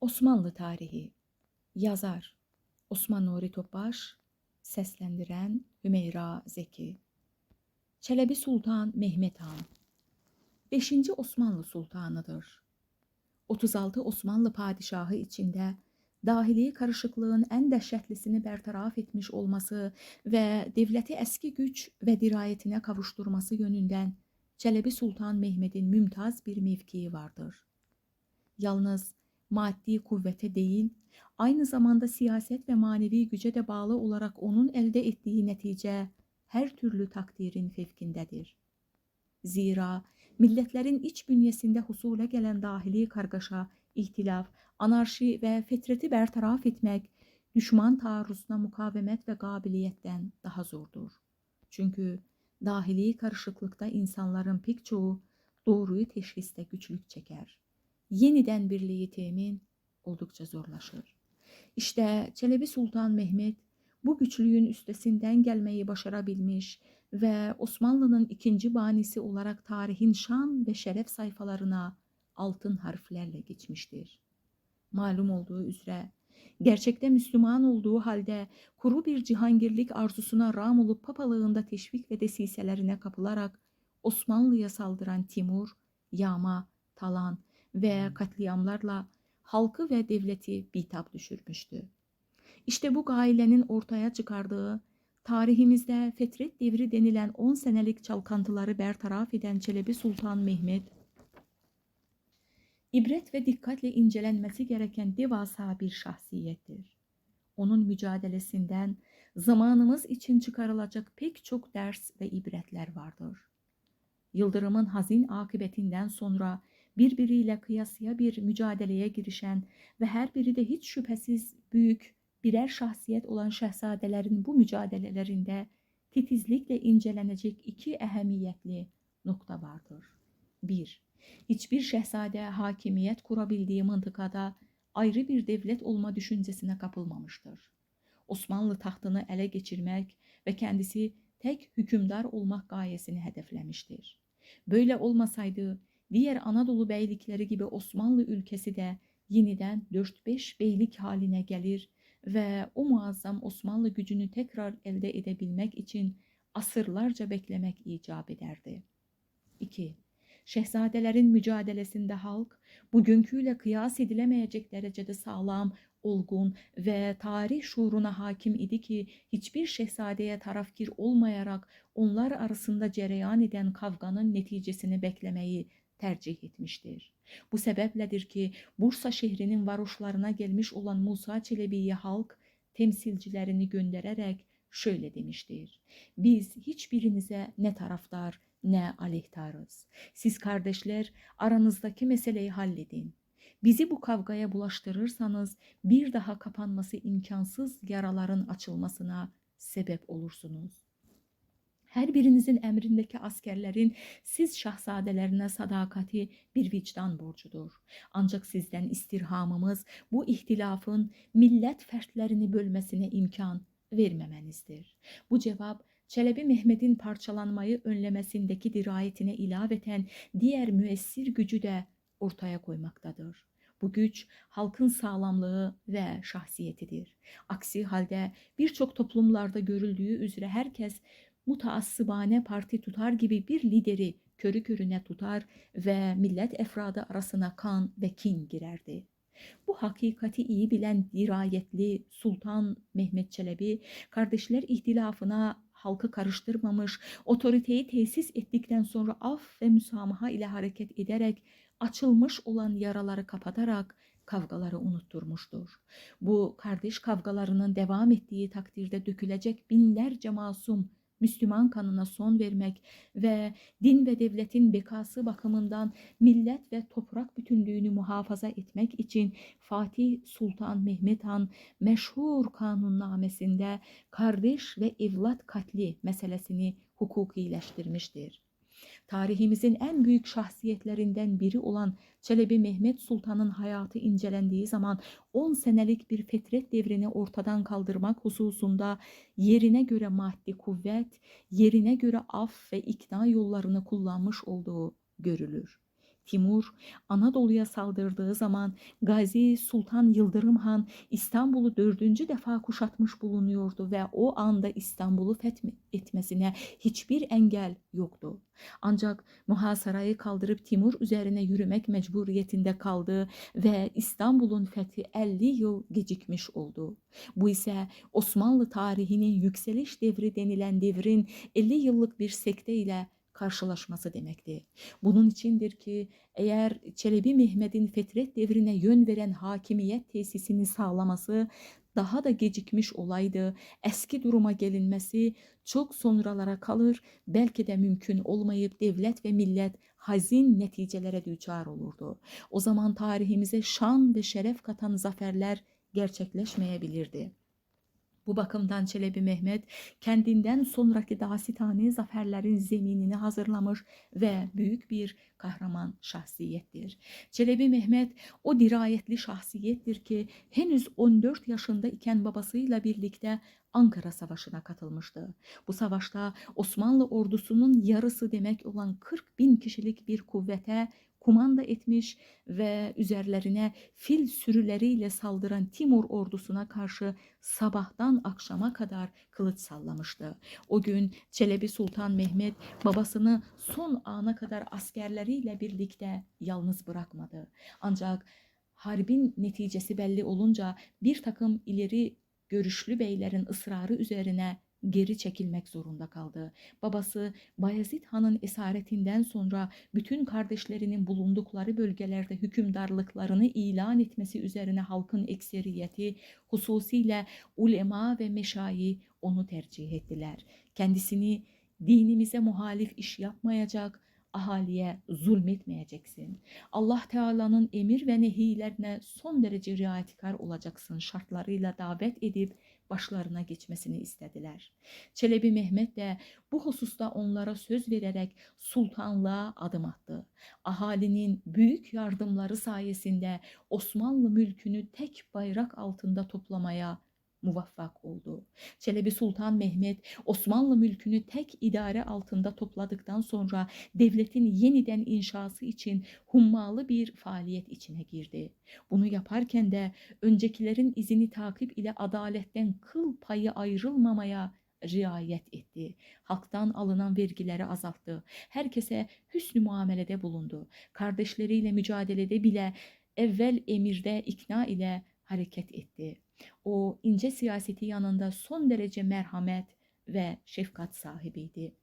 Osmanlı tarihi Yazar Osman Nuri Topbaş Seslendiren Hümeyra Zeki Çelebi Sultan Mehmet Han 5. Osmanlı Sultanıdır. 36 Osmanlı padişahı içinde dahili karışıklığın en dehşetlisini bertaraf etmiş olması ve devleti eski güç ve dirayetine kavuşturması yönünden Çelebi Sultan Mehmet'in mümtaz bir mevkii vardır. Yalnız maddi kuvvete değil, aynı zamanda siyaset ve manevi güce de bağlı olarak onun elde ettiği netice her türlü takdirin fevkindedir. Zira milletlerin iç bünyesinde husule gelen dahili kargaşa, ihtilaf, anarşi ve fetreti bertaraf etmek, düşman taarruzuna mukavemet ve kabiliyetten daha zordur. Çünkü dahili karışıklıkta insanların pek çoğu doğruyu teşhiste güçlük çeker. Yeniden birliği temin oldukça zorlaşır. İşte Çelebi Sultan Mehmet bu güçlüğün üstesinden gelmeyi başarabilmiş ve Osmanlı'nın ikinci banisi olarak tarihin şan ve şeref sayfalarına altın harflerle geçmiştir. Malum olduğu üzere gerçekte Müslüman olduğu halde kuru bir cihangirlik arzusuna ram olup papalığında teşvik ve desiselerine kapılarak Osmanlı'ya saldıran Timur, yağma, talan ve katliamlarla halkı ve devleti bitap düşürmüştü. İşte bu gailenin ortaya çıkardığı tarihimizde fetret devri denilen 10 senelik çalkantıları bertaraf eden Çelebi Sultan Mehmet, ibret ve dikkatle incelenmesi gereken devasa bir şahsiyettir. Onun mücadelesinden zamanımız için çıkarılacak pek çok ders ve ibretler vardır. Yıldırımın hazin akıbetinden sonra birbiriyle kıyasıya bir mücadeleye girişen ve her biri de hiç şüphesiz büyük birer şahsiyet olan şehzadelerin bu mücadelelerinde titizlikle incelenecek iki ehemmiyetli nokta vardır. 1. Hiçbir şehzade hakimiyet kurabildiği mıntıkada ayrı bir devlet olma düşüncesine kapılmamıştır. Osmanlı tahtını ele geçirmek ve kendisi tek hükümdar olmak gayesini hedeflemiştir. Böyle olmasaydı diğer Anadolu beylikleri gibi Osmanlı ülkesi de yeniden 4-5 beylik haline gelir ve o muazzam Osmanlı gücünü tekrar elde edebilmek için asırlarca beklemek icap ederdi. 2. Şehzadelerin mücadelesinde halk bugünküyle kıyas edilemeyecek derecede sağlam, olgun ve tarih şuuruna hakim idi ki hiçbir şehzadeye tarafkir olmayarak onlar arasında cereyan eden kavganın neticesini beklemeyi tercih etmiştir. Bu sebepledir ki Bursa şehrinin varoşlarına gelmiş olan Musa Çelebi'ye halk temsilcilerini göndererek şöyle demiştir. Biz hiçbirinize ne taraftar ne aleyhtarız. Siz kardeşler aranızdaki meseleyi halledin. Bizi bu kavgaya bulaştırırsanız bir daha kapanması imkansız yaraların açılmasına sebep olursunuz. Her birinizin emrindeki askerlerin siz şahzadelerine sadakati bir vicdan borcudur. Ancak sizden istirhamımız bu ihtilafın millet fertlerini bölmesine imkan vermemenizdir. Bu cevap Çelebi Mehmet'in parçalanmayı önlemesindeki dirayetine ilaveten diğer müessir gücü de ortaya koymaktadır. Bu güç halkın sağlamlığı ve şahsiyetidir. Aksi halde birçok toplumlarda görüldüğü üzere herkes mutaassıbane parti tutar gibi bir lideri körü körüne tutar ve millet efradı arasına kan ve kin girerdi. Bu hakikati iyi bilen dirayetli Sultan Mehmet Çelebi kardeşler ihtilafına halkı karıştırmamış, otoriteyi tesis ettikten sonra af ve müsamaha ile hareket ederek açılmış olan yaraları kapatarak kavgaları unutturmuştur. Bu kardeş kavgalarının devam ettiği takdirde dökülecek binlerce masum Müslüman kanına son vermek ve din ve devletin bekası bakımından millet ve toprak bütünlüğünü muhafaza etmek için Fatih Sultan Mehmet Han meşhur kanunnamesinde kardeş ve evlat katli meselesini hukukileştirmiştir. Tarihimizin en büyük şahsiyetlerinden biri olan Çelebi Mehmet Sultan'ın hayatı incelendiği zaman 10 senelik bir fetret devrini ortadan kaldırmak hususunda yerine göre maddi kuvvet, yerine göre af ve ikna yollarını kullanmış olduğu görülür. Timur Anadolu'ya saldırdığı zaman Gazi Sultan Yıldırım Han İstanbul'u dördüncü defa kuşatmış bulunuyordu ve o anda İstanbul'u fethetmesine hiçbir engel yoktu. Ancak muhasarayı kaldırıp Timur üzerine yürümek mecburiyetinde kaldı ve İstanbul'un fethi 50 yıl gecikmiş oldu. Bu ise Osmanlı tarihinin yükseliş devri denilen devrin 50 yıllık bir sekte ile karşılaşması demekti. Bunun içindir ki eğer Çelebi Mehmet'in fetret devrine yön veren hakimiyet tesisini sağlaması daha da gecikmiş olaydı, eski duruma gelinmesi çok sonralara kalır, belki de mümkün olmayıp devlet ve millet hazin neticelere düçar olurdu. O zaman tarihimize şan ve şeref katan zaferler gerçekleşmeyebilirdi. Bu bakımdan Çelebi Mehmet kendinden sonraki dasitane zaferlerin zeminini hazırlamış ve büyük bir kahraman şahsiyettir. Çelebi Mehmet o dirayetli şahsiyettir ki henüz 14 yaşında iken babasıyla birlikte Ankara Savaşı'na katılmıştı. Bu savaşta Osmanlı ordusunun yarısı demek olan 40 bin kişilik bir kuvvete kumanda etmiş ve üzerlerine fil sürüleriyle saldıran Timur ordusuna karşı sabahtan akşama kadar kılıç sallamıştı. O gün Çelebi Sultan Mehmet babasını son ana kadar askerleriyle birlikte yalnız bırakmadı. Ancak harbin neticesi belli olunca bir takım ileri görüşlü beylerin ısrarı üzerine geri çekilmek zorunda kaldı. Babası Bayezid Han'ın esaretinden sonra bütün kardeşlerinin bulundukları bölgelerde hükümdarlıklarını ilan etmesi üzerine halkın ekseriyeti, hususiyle ulema ve meşayi onu tercih ettiler. Kendisini dinimize muhalif iş yapmayacak, ahaliye zulmetmeyeceksin. Allah Teala'nın emir ve nehilerine son derece riayetkar olacaksın şartlarıyla davet edip başlarına geçmesini istediler. Çelebi Mehmet de bu hususta onlara söz vererek sultanlığa adım attı. Ahalinin büyük yardımları sayesinde Osmanlı mülkünü tek bayrak altında toplamaya muvaffak oldu. Çelebi Sultan Mehmet Osmanlı mülkünü tek idare altında topladıktan sonra devletin yeniden inşası için hummalı bir faaliyet içine girdi. Bunu yaparken de öncekilerin izini takip ile adaletten kıl payı ayrılmamaya riayet etti. Halktan alınan vergileri azalttı. Herkese hüsnü muamelede bulundu. Kardeşleriyle mücadelede bile evvel emirde ikna ile hareket etti. O ince siyaseti yanında son derece merhamet ve şefkat sahibiydi.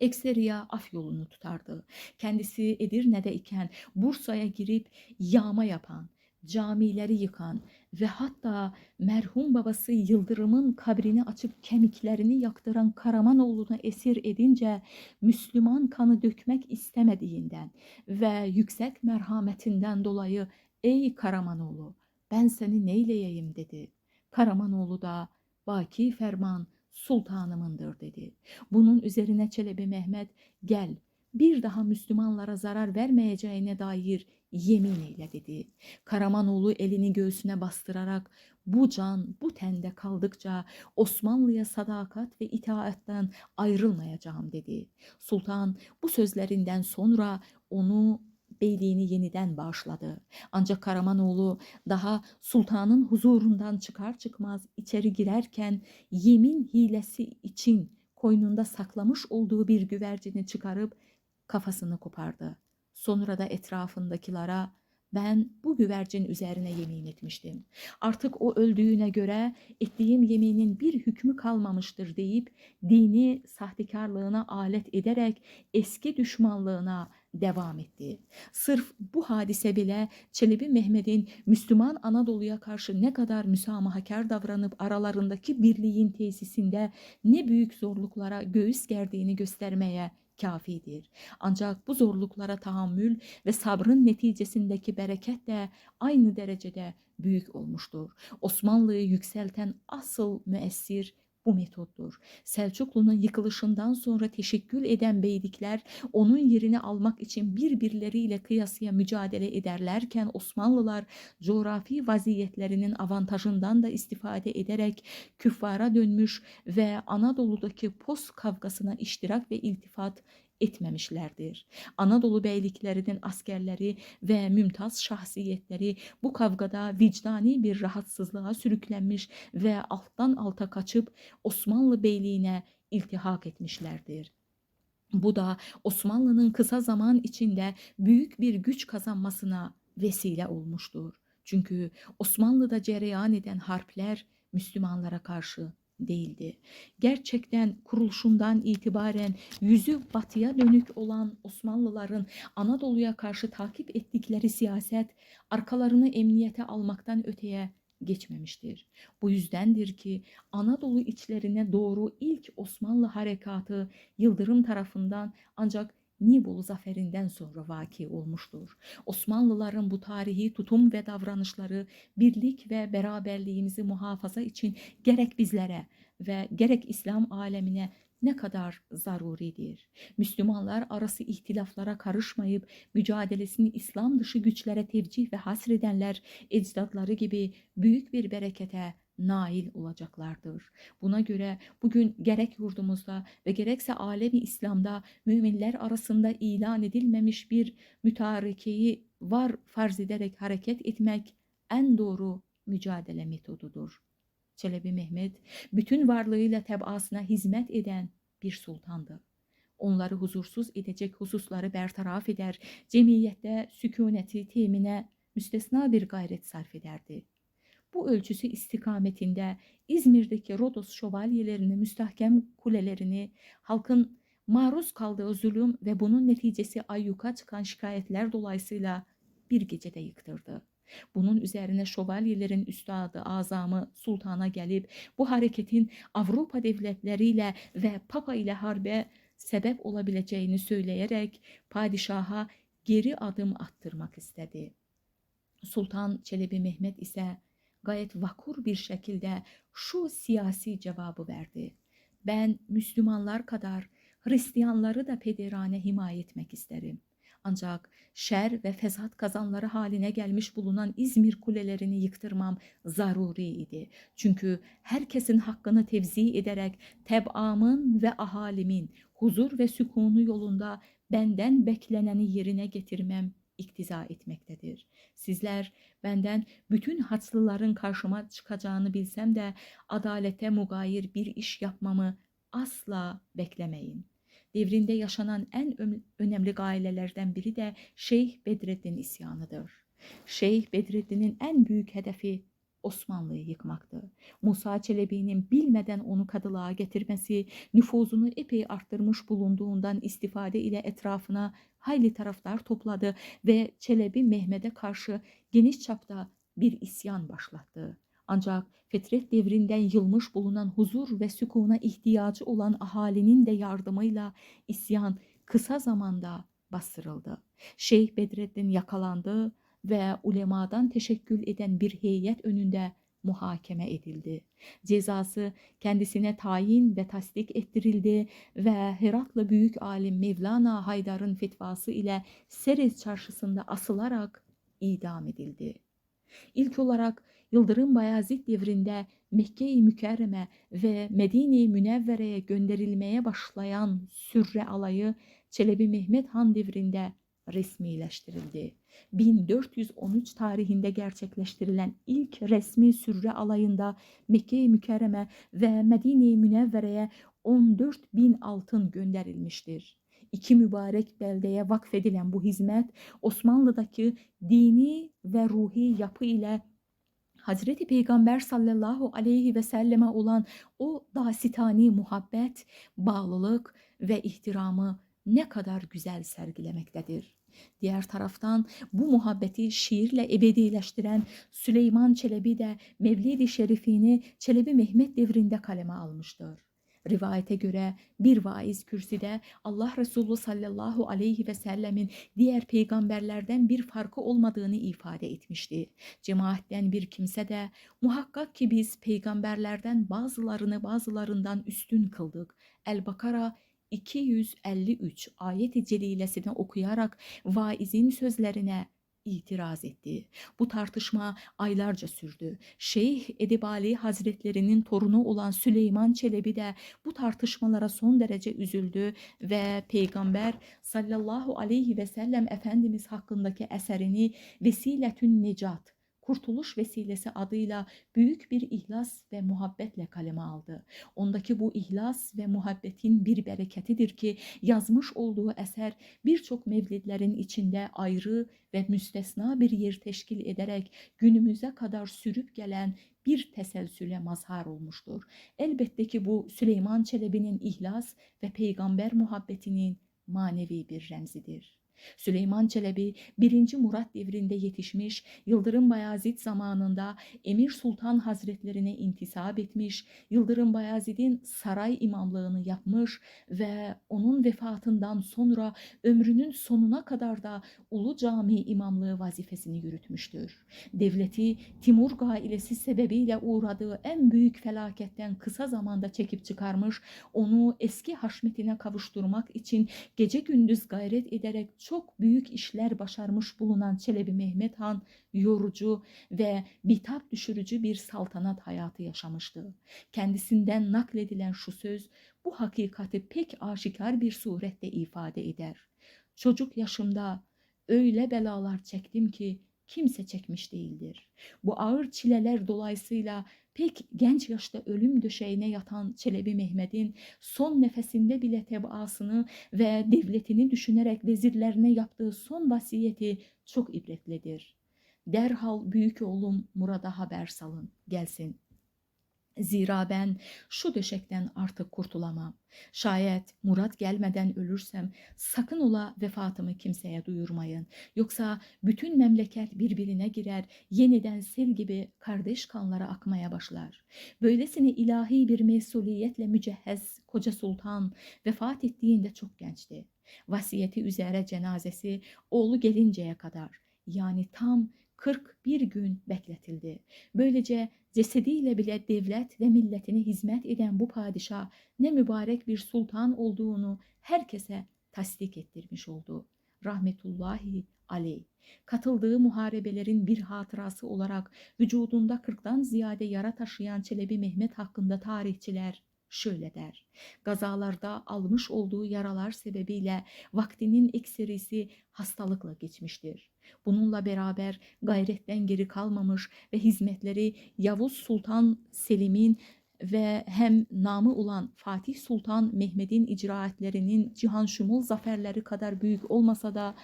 Ekseriya af yolunu tutardı. Kendisi Edirne'de iken Bursa'ya girip yağma yapan, camileri yıkan ve hatta merhum babası Yıldırım'ın kabrini açıp kemiklerini yaktıran Karamanoğlu'nu esir edince Müslüman kanı dökmek istemediğinden ve yüksek merhametinden dolayı ''Ey Karamanoğlu ben seni neyleyeyim dedi. Karamanoğlu da Baki Ferman sultanımındır dedi. Bunun üzerine Çelebi Mehmet gel bir daha Müslümanlara zarar vermeyeceğine dair yemin eyle dedi. Karamanoğlu elini göğsüne bastırarak bu can bu tende kaldıkça Osmanlı'ya sadakat ve itaatten ayrılmayacağım dedi. Sultan bu sözlerinden sonra onu beyliğini yeniden bağışladı. Ancak Karamanoğlu daha sultanın huzurundan çıkar çıkmaz içeri girerken yemin hilesi için koynunda saklamış olduğu bir güvercini çıkarıp kafasını kopardı. Sonra da etrafındakilere ben bu güvercin üzerine yemin etmiştim. Artık o öldüğüne göre ettiğim yeminin bir hükmü kalmamıştır deyip dini sahtekarlığına alet ederek eski düşmanlığına devam etti. Sırf bu hadise bile Çelebi Mehmet'in Müslüman Anadolu'ya karşı ne kadar müsamahakar davranıp aralarındaki birliğin tesisinde ne büyük zorluklara göğüs gerdiğini göstermeye kafidir. Ancak bu zorluklara tahammül ve sabrın neticesindeki bereket de aynı derecede büyük olmuştur. Osmanlı'yı yükselten asıl müessir bu metottur. Selçuklu'nun yıkılışından sonra teşekkül eden beylikler onun yerini almak için birbirleriyle kıyasıya mücadele ederlerken Osmanlılar coğrafi vaziyetlerinin avantajından da istifade ederek küffara dönmüş ve Anadolu'daki post kavgasına iştirak ve iltifat etmemişlerdir. Anadolu beyliklerinin askerleri ve mümtaz şahsiyetleri bu kavgada vicdani bir rahatsızlığa sürüklenmiş ve alttan alta kaçıp Osmanlı beyliğine iltihak etmişlerdir. Bu da Osmanlı'nın kısa zaman içinde büyük bir güç kazanmasına vesile olmuştur. Çünkü Osmanlı'da cereyan eden harpler Müslümanlara karşı değildi. Gerçekten kuruluşundan itibaren yüzü batıya dönük olan Osmanlıların Anadolu'ya karşı takip ettikleri siyaset arkalarını emniyete almaktan öteye geçmemiştir. Bu yüzdendir ki Anadolu içlerine doğru ilk Osmanlı harekatı Yıldırım tarafından ancak Nibolu zaferinden sonra vaki olmuştur. Osmanlıların bu tarihi tutum ve davranışları birlik ve beraberliğimizi muhafaza için gerek bizlere ve gerek İslam alemine ne kadar zaruridir. Müslümanlar arası ihtilaflara karışmayıp mücadelesini İslam dışı güçlere tevcih ve hasredenler ecdadları gibi büyük bir berekete nail olacaklardır. Buna göre bugün gerek yurdumuzda ve gerekse alemi İslam'da müminler arasında ilan edilmemiş bir mütarekeyi var farz ederek hareket etmek en doğru mücadele metodudur. Çelebi Mehmet bütün varlığıyla tebaasına hizmet eden bir sultandı. Onları huzursuz edecek hususları bertaraf eder, cemiyette sükuneti temine müstesna bir gayret sarf ederdi. Bu ölçüsü istikametinde İzmir'deki Rodos şövalyelerini, müstahkem kulelerini, halkın maruz kaldığı zulüm ve bunun neticesi ayyuka çıkan şikayetler dolayısıyla bir gecede yıktırdı. Bunun üzerine şövalyelerin üstadı azamı sultana gelip bu hareketin Avrupa devletleriyle ve Papa ile harbe sebep olabileceğini söyleyerek padişaha geri adım attırmak istedi. Sultan Çelebi Mehmet ise gayet vakur bir şekilde şu siyasi cevabı verdi. Ben Müslümanlar kadar Hristiyanları da pederane himaye etmek isterim. Ancak şer ve fesat kazanları haline gelmiş bulunan İzmir kulelerini yıktırmam zaruri idi. Çünkü herkesin hakkını tevzi ederek tebamın ve ahalimin huzur ve sükunu yolunda benden bekleneni yerine getirmem iktiza etmektedir. Sizler benden bütün haçlıların karşıma çıkacağını bilsem de adalete mugayir bir iş yapmamı asla beklemeyin. Devrinde yaşanan en önemli gailelerden biri de Şeyh Bedreddin isyanıdır. Şeyh Bedreddin'in en büyük hedefi Osmanlı'yı yıkmaktı. Musa Çelebi'nin bilmeden onu kadılığa getirmesi, nüfuzunu epey arttırmış bulunduğundan istifade ile etrafına hayli taraftar topladı ve Çelebi Mehmet'e karşı geniş çapta bir isyan başlattı. Ancak fetret devrinden yılmış bulunan huzur ve sükuna ihtiyacı olan ahalinin de yardımıyla isyan kısa zamanda bastırıldı. Şeyh Bedreddin yakalandı ve ulemadan teşekkül eden bir heyet önünde muhakeme edildi. Cezası kendisine tayin ve tasdik ettirildi ve Heratlı büyük alim Mevlana Haydar'ın fetvası ile Serez çarşısında asılarak idam edildi. İlk olarak Yıldırım Bayezid devrinde Mekke-i Mükerreme ve Medine-i Münevvere'ye gönderilmeye başlayan Sürre alayı Çelebi Mehmet Han devrinde resmileştirildi. 1413 tarihinde gerçekleştirilen ilk resmi sürre alayında Mekke-i Mükerreme ve Medine-i Münevvere'ye 14 bin altın gönderilmiştir. İki mübarek beldeye vakfedilen bu hizmet Osmanlı'daki dini ve ruhi yapı ile Hazreti Peygamber sallallahu aleyhi ve selleme olan o dasitani muhabbet, bağlılık ve ihtiramı ne kadar güzel sergilemektedir. Diğer taraftan bu muhabbeti şiirle ebedileştiren Süleyman Çelebi de Mevlid-i Şerifini Çelebi Mehmet devrinde kaleme almıştır. Rivayete göre bir vaiz kürsüde Allah Resulü sallallahu aleyhi ve sellemin diğer peygamberlerden bir farkı olmadığını ifade etmişti. Cemaatten bir kimse de muhakkak ki biz peygamberlerden bazılarını bazılarından üstün kıldık. El-Bakara 253 ayet-i celilesini okuyarak vaizin sözlerine itiraz etti. Bu tartışma aylarca sürdü. Şeyh Edebali Hazretlerinin torunu olan Süleyman Çelebi de bu tartışmalara son derece üzüldü ve Peygamber sallallahu aleyhi ve sellem Efendimiz hakkındaki eserini Vesiletün Necat Kurtuluş Vesilesi adıyla büyük bir ihlas ve muhabbetle kaleme aldı. Ondaki bu ihlas ve muhabbetin bir bereketidir ki yazmış olduğu eser birçok mevlidlerin içinde ayrı ve müstesna bir yer teşkil ederek günümüze kadar sürüp gelen bir teselsüle mazhar olmuştur. Elbette ki bu Süleyman Çelebi'nin ihlas ve peygamber muhabbetinin manevi bir remzidir. Süleyman Çelebi 1. Murat devrinde yetişmiş, Yıldırım Bayezid zamanında Emir Sultan Hazretlerine intisap etmiş, Yıldırım Bayezid'in saray imamlığını yapmış ve onun vefatından sonra ömrünün sonuna kadar da Ulu Cami imamlığı vazifesini yürütmüştür. Devleti Timur gailesi sebebiyle uğradığı en büyük felaketten kısa zamanda çekip çıkarmış, onu eski haşmetine kavuşturmak için gece gündüz gayret ederek çok büyük işler başarmış bulunan Çelebi Mehmet Han yorucu ve bitap düşürücü bir saltanat hayatı yaşamıştı. Kendisinden nakledilen şu söz bu hakikati pek aşikar bir surette ifade eder. Çocuk yaşımda öyle belalar çektim ki kimse çekmiş değildir. Bu ağır çileler dolayısıyla pek genç yaşta ölüm döşeğine yatan Çelebi Mehmet'in son nefesinde bile tebaasını ve devletini düşünerek vezirlerine yaptığı son vasiyeti çok ibretlidir. Derhal büyük oğlum Murad'a haber salın, gelsin. Zira ben şu döşekten artık kurtulamam. Şayet Murat gelmeden ölürsem sakın ola vefatımı kimseye duyurmayın. Yoksa bütün memleket birbirine girer, yeniden sel gibi kardeş kanlara akmaya başlar. Böylesine ilahi bir mesuliyetle mücehhez koca sultan vefat ettiğinde çok gençti. Vasiyeti üzere cenazesi oğlu gelinceye kadar yani tam 41 gün bekletildi. Böylece cesediyle bile devlet ve milletine hizmet eden bu padişah ne mübarek bir sultan olduğunu herkese tasdik ettirmiş oldu. Rahmetullahi aleyh. Katıldığı muharebelerin bir hatırası olarak vücudunda kırktan ziyade yara taşıyan Çelebi Mehmet hakkında tarihçiler şöyle der. Gazalarda almış olduğu yaralar sebebiyle vaktinin ekserisi hastalıkla geçmiştir. Bununla beraber gayretten geri kalmamış ve hizmetleri Yavuz Sultan Selim'in ve hem namı olan Fatih Sultan Mehmet'in icraatlerinin cihan şumul zaferleri kadar büyük olmasa da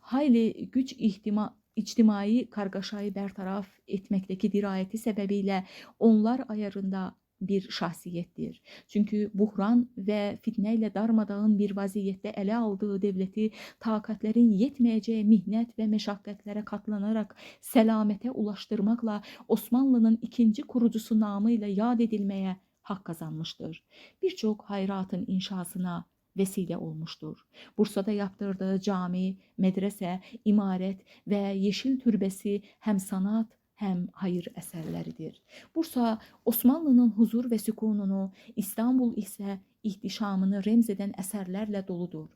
hayli güç ihtima içtimai kargaşayı bertaraf etmekteki dirayeti sebebiyle onlar ayarında bir şahsiyettir. Çünkü buhran ve fitneyle darmadağın bir vaziyette ele aldığı devleti takatlerin yetmeyeceği mihnet ve meşakkatlere katlanarak selamete ulaştırmakla Osmanlı'nın ikinci kurucusu namıyla yad edilmeye hak kazanmıştır. Birçok hayratın inşasına vesile olmuştur. Bursa'da yaptırdığı cami, medrese, imaret ve yeşil türbesi hem sanat hem hayır eserleridir. Bursa Osmanlı'nın huzur ve sükununu, İstanbul ise ihtişamını remzeden eserlerle doludur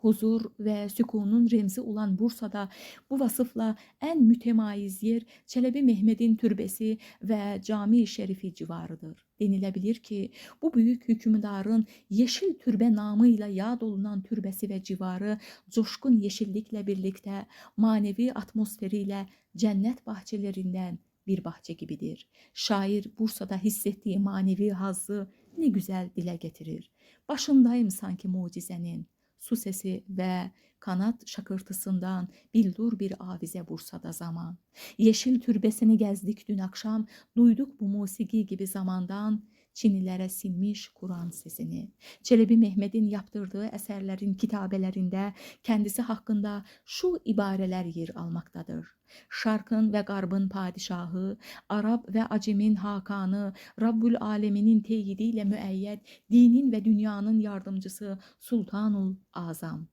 huzur ve sükunun remzi olan Bursa'da bu vasıfla en mütemayiz yer Çelebi Mehmet'in türbesi ve cami-i şerifi civarıdır. Denilebilir ki bu büyük hükümdarın yeşil türbe namıyla yad olunan türbesi ve civarı coşkun yeşillikle birlikte manevi atmosferiyle cennet bahçelerinden bir bahçe gibidir. Şair Bursa'da hissettiği manevi hazzı ne güzel dile getirir. Başındayım sanki mucizenin su sesi ve kanat şakırtısından bildur bir avize Bursa'da zaman. Yeşil türbesini gezdik dün akşam, duyduk bu musiki gibi zamandan, Çinilere sinmiş Kur'an sesini. Çelebi Mehmet'in yaptırdığı eserlerin kitabelerinde kendisi hakkında şu ibareler yer almaktadır. Şarkın ve Garb'ın padişahı, Arap ve Acem'in hakanı, Rabbül Aleminin teyidiyle müeyyed, dinin ve dünyanın yardımcısı Sultanul Azam.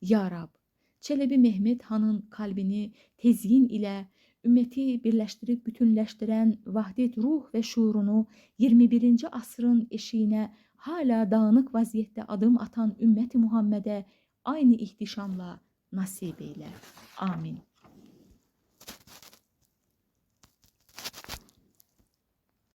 Ya Rab, Çelebi Mehmet Han'ın kalbini tezyin ile ümmeti birleştirip bütünleştiren vahdet ruh ve şuurunu 21. asrın eşiğine hala dağınık vaziyette adım atan ümmeti Muhammed'e aynı ihtişamla nasip eyle. Amin.